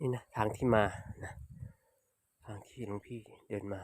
นี่นะทางที่มานะทางที่หลวงพี่เดินมา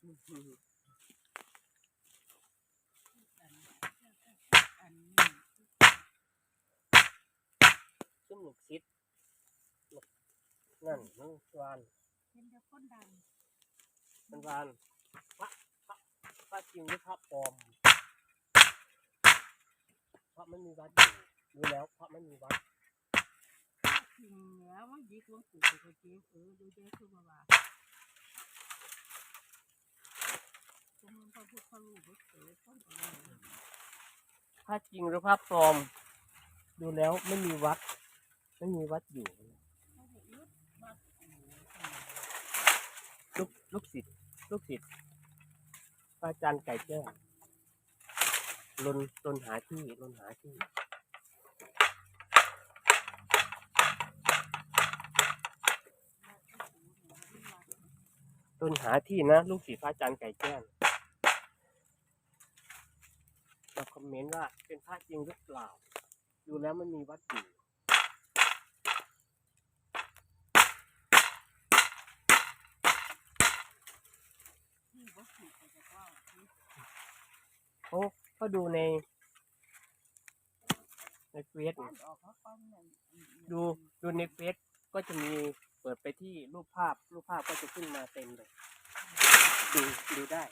ซึ่งลูกศิษย์นั่นนั่นวานเป็นเด็กคนดังมันวานพระพระพระจริงหรือพระปลอมพระไม่มีวัดอยู่ดูแล้วพระไม่มีวัดจริงแล้วมันดีกว่าปู่กับเจ๊เออดูเจ๊คือมาว่าจำนวนพ ระพุทธรูปเออต้นอะไรพระจริงหรือพระปลอม ดูแล้วไม่มีวัด ไม่มีวัดอยู่ลูกลูกศิษย์ลูกศิษย์พระอาจารย์ไก่แก้วลนลนหาที่ลนหาที่ลนหาที่นะ ลูกศิษย์พระอาจารย์ไก่แก้วมาค อมเมนต์ว่าเป็นพระจริงหรือเปล่า ดูแล้วมันมีวัดอยู่เขาก็ดูใน ในเฟซเนี่ยดูดูในเฟซก็จะมีเปิดไปที่รูปภาพ รูปภาพก็จะขึ้นมาเต็มเลย ดูดูได้